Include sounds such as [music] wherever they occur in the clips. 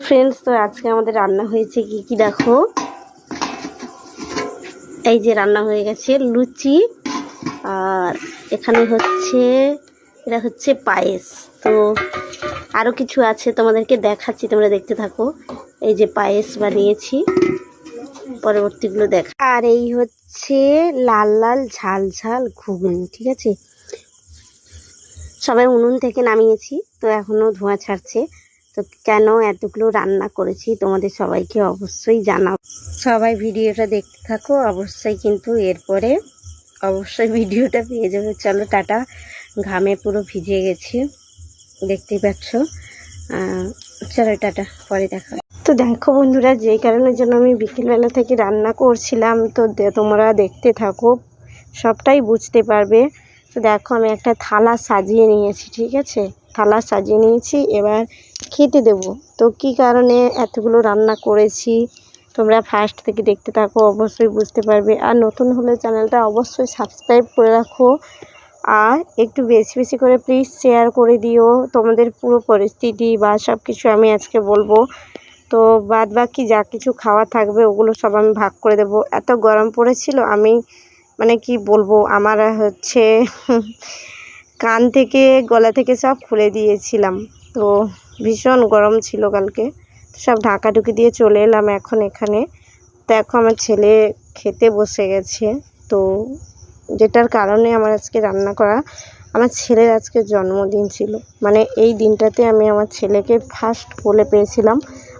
Friends তো আজকে আমাদের রান্না হয়েছে কি কি দেখো? এই যে রান্না হয়ে গেছে লুচি, আর এখানে হচ্ছে, এটা হচ্ছে পায়েস। তো আরও কিছু আছে তোমাদেরকে দেখাচ্ছি, তোমরা দেখতে থাকো। এই যে পায়েস বানিয়েছি, পরবর্তীগুলো দেখ। আর এই হচ্ছে লাল লাল ঝাল ঝাল ঘুগনি, ঠিক আছে? সবাই উনুন থেকে নামিয়েছি, তো এখনও ধোঁয়া ছাড়ছে। তো কেন এতগুলো রান্না করেছি তোমাদের সবাইকে অবশ্যই জানাও। সবাই ভিডিওটা দেখতে থাকো, অবশ্যই কিন্তু এরপরে অবশ্যই ভিডিওটা পেয়ে যাবে। চলো টাটা, ঘামে পুরো ভিজে গেছি, দেখতেই পাচ্ছ। চলো টাটা, পরে দেখা তো দেখো বন্ধুরা যেই কারণের জন্য আমি বিকেলবেলা থেকে রান্না করছিলাম, তো তোমরা দেখতে থাকো, সবটাই বুঝতে পারবে। তো দেখো আমি একটা থালা সাজিয়ে নিয়েছি, ঠিক আছে? থালা সাজিয়ে নিয়েছি, এবার খেতে দেব। তো কি কারণে এতগুলো রান্না করেছি, তোমরা ফার্স্ট থেকে দেখতে থাকো, অবশ্যই বুঝতে পারবে। আর নতুন হলে চ্যানেলটা অবশ্যই সাবস্ক্রাইব করে রাখো। আর একটু বেশি বেশি করে প্লিজ শেয়ার করে দিও। তোমাদের পুরো পরিস্থিতি বা সব কিছু আমি আজকে বলব। তো বাদ বাকি যা কিছু খাওয়া থাকবে, ওগুলো সব আমি ভাগ করে দেবো। এত গরম পড়েছিল, আমি মানে কি বলব, আমার হচ্ছে কান থেকে, গলা থেকে সব খুলে দিয়েছিলাম। তো ভীষণ গরম ছিল কালকে। সব ঢাকাঢুকি দিয়ে চলে এলাম এখন এখানে। তো এখন আমার ছেলে খেতে বসে গেছে। তো যেটার কারণে আমার আজকে রান্না করা, আমার ছেলের আজকে জন্মদিন ছিল। মানে এই দিনটাতে আমি আমার ছেলেকে ফার্স্ট বলে পেয়েছিলাম।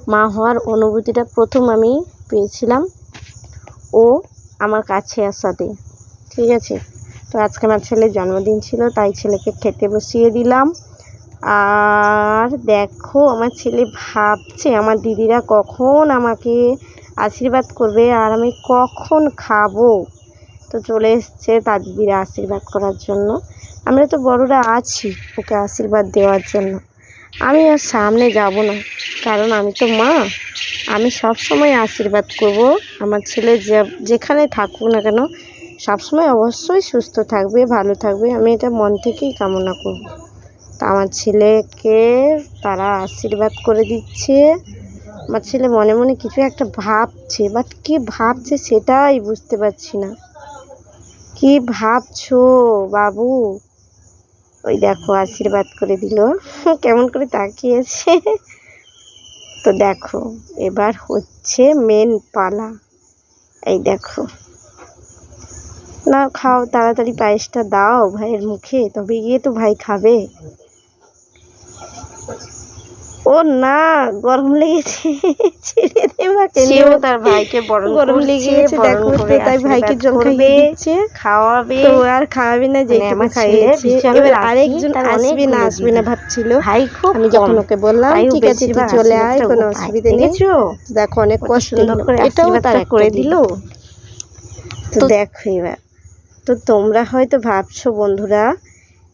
মা হওয়ার অনুভূতিটা প্রথম আমি পেয়েছিলাম। ও আমার কাছে আসাতে। ঠিক আছে? তো আজকে আমার ছেলের জন্মদিন ছিল, তাই ছেলেকে খেতে বসিয়ে দিলাম। আর দেখো, আমার ছেলে ভাবছে আমার দিদিরা কখন আমাকে আশীর্বাদ করবে আর আমি কখন খাব। তো চলে এসছে তার দিদিরা আশীর্বাদ করার জন্য। আমরা তো বড়রা আছি ওকে আশীর্বাদ দেওয়ার জন্য। আমি আর সামনে যাব না, কারণ আমি তো মা। আমি সব সময় আশীর্বাদ করব। আমার ছেলে যেখানে থাকুক না কেন সবসময় অবশ্যই সুস্থ থাকবে, ভালো থাকবে। আমি এটা মন থেকেই কামনা করব। তা আমার ছেলেকে তারা আশীর্বাদ করে দিচ্ছে। আমার ছেলে মনে মনে কিছু একটা ভাবছে বাট কি ভাবছে সেটাই বুঝতে পারছি না। কি ভাবছ বাবু? ওই দেখো, আশীর্বাদ করে দিল। [laughs] কেমন করে তাকিয়েছে। তো দেখো, এবার হচ্ছে মেন পালা। এই দেখো। না খাও তাড়াতাড়ি পায়েসটা দাও ভাইয়ের মুখে তবে গিয়ে তো ভাই খাবে। ও না গরম লেগেছে [laughs] ছেড়ে দে মাকে সেও তার ভাইকে বরণ গরম লেগেছে দেখো তো তাই ভাইকে জল খাইয়ে দিচ্ছে খাওয়াবে। তো আর খাওয়াবে না যে মানে খাইয়েছে। এবার আরেকজন আসবে না আসবে না। ভাবছিল। ভাই খুব আমি যখন ওকে বললাম ঠিক আছে তুই চলে আয় কোনো অসুবিধা নেই। দেখো অনেক কষ্ট করে এটাও তার করে দিল। তো- দেখো এবার। তো তোমরা হয়তো ভাবছ, বন্ধুরা,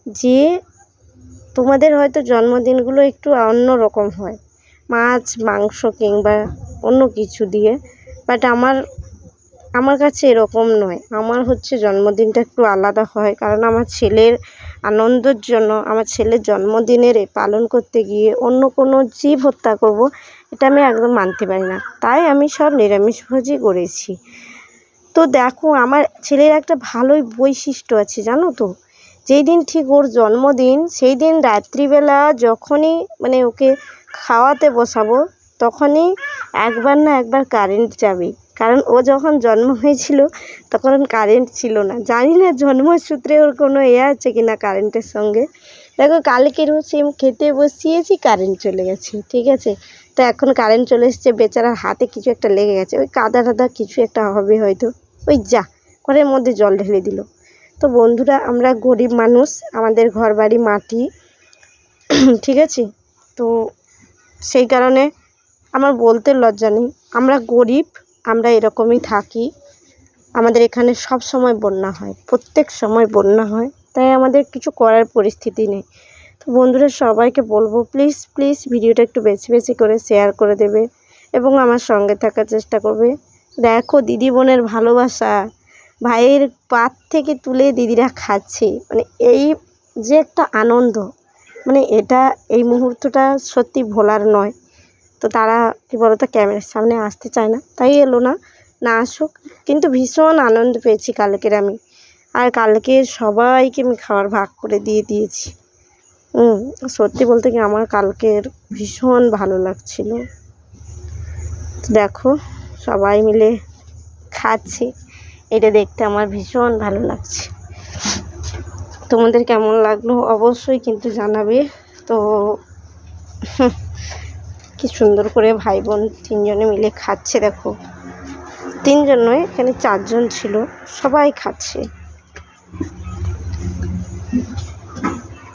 যে তোমাদের হয়তো জন্মদিনগুলো একটু অন্য রকম হয়। মাছ, মাংস কিংবা অন্য কিছু দিয়ে। বাট আমার আমার কাছে এরকম নয়। আমার হচ্ছে জন্মদিনটা একটু আলাদা হয়। কারণ আমার ছেলের আনন্দের জন্য, আমার ছেলের জন্মদিনের পালন করতে গিয়ে অন্য কোনো জীব হত্যা করব, এটা আমি একদম মানতে পারি না। তাই আমি সব নিরামিষভোজই করেছি। তো দেখো, আমার ছেলের একটা ভালোই বৈশিষ্ট্য আছে, জানো তো? যেই দিন ঠিক ওর জন্মদিন সেই দিন রাত্রিবেলা যখনই মানে ওকে খাওয়াতে বসাবো, তখনই একবার না একবার কারেন্ট যাবে। কারণ ও যখন জন্ম হয়েছিল, তখন কারেন্ট ছিল না। জানি না জন্মসূত্রে ওর কোনো এ আছে কি না কারেন্টের সঙ্গে। দেখো কালকেরও সেম খেতে বসিয়েছি কারেন্ট চলে গেছে, ঠিক আছে? তো এখন কারেন্ট চলে এসছে, বেচারার হাতে কিছু একটা লেগে গেছে, ওই কাদা টাদা কিছু একটা হবে হয়তো। ওই যা, ঘরের মধ্যে জল ঢেলে দিল। তো বন্ধুরা, আমরা গরিব মানুষ, আমাদের ঘর বাড়ি মাটি, [clears throat] ঠিক আছে? তো সেই কারণে আমার বলতে লজ্জা নেই। আমরা গরিব, আমরা এরকমই থাকি। আমাদের এখানে সব সময় বন্যা হয়, প্রত্যেক সময় বন্যা হয়। তাই আমাদের কিছু করার পরিস্থিতি নেই। তো বন্ধুরা, সবাইকে বলব প্লিজ প্লিজ ভিডিওটা একটু বেশি বেশি করে শেয়ার করে দেবে এবং আমার সঙ্গে থাকার চেষ্টা করবে। দেখো, দিদি বোনের ভালোবাসা। ভাইয়ের পাত থেকে তুলে দিদিরা খাচ্ছে। মানে এই যে একটা আনন্দ মানে এটা এই মুহূর্তটা সত্যি ভোলার নয়। তো তারা, কী বলতো, ক্যামেরার সামনে আসতে চায় না, তাই এলো না না আসুক। কিন্তু ভীষণ আনন্দ পেয়েছি কালকের আমি। আর কালকে সবাইকে আমি খাবার ভাগ করে দিয়ে দিয়েছি। হুম সত্যি বলতে কি আমার কালকের ভীষণ ভালো লাগছিল। দেখো, সবাই মিলে খাচ্ছি। এটা দেখতে আমার ভীষণ ভালো লাগছে। তোমাদের কেমন লাগল অবশ্যই কিন্তু জানাবে। তো, কি সুন্দর করে ভাই বোন তিনজনে মিলে খাচ্ছে, দেখো। তিনজন নয়, এখানে চারজন ছিল। সবাই খাচ্ছে।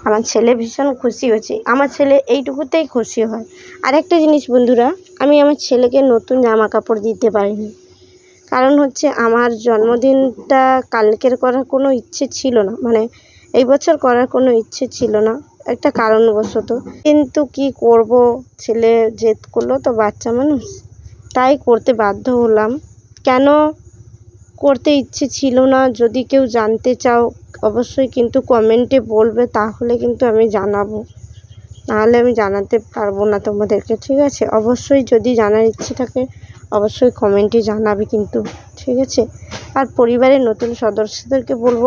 আমার ছেলে ভীষণ খুশি হয়েছে। আমার ছেলে এইটুকুতেই খুশি হয়। আর একটা জিনিস বন্ধুরা, আমি আমার ছেলেকে নতুন জামা কাপড় দিতে পারিনি। কারণ হচ্ছে আমার জন্মদিনটা কালকের করার কোনো ইচ্ছে ছিল না। মানে এই বছর করার কোনো ইচ্ছে ছিল না। একটা কারণবশত। কিন্তু কি করব? ছেলে জেদ করল তো বাচ্চা মানুষ। তাই করতে বাধ্য হলাম। কেন করতে ইচ্ছে ছিল না। যদি কেউ জানতে চাও, অবশ্যই কিন্তু কমেন্টে বলবে, তাহলে কিন্তু আমি জানাব। নাহলে আমি জানাতে পারব না তোমাদেরকে, ঠিক আছে? অবশ্যই যদি জানার ইচ্ছে থাকে, অবশ্যই কমেন্টে জানাবে কিন্তু, ঠিক আছে? আর পরিবারের নতুন সদস্যদেরকে বলব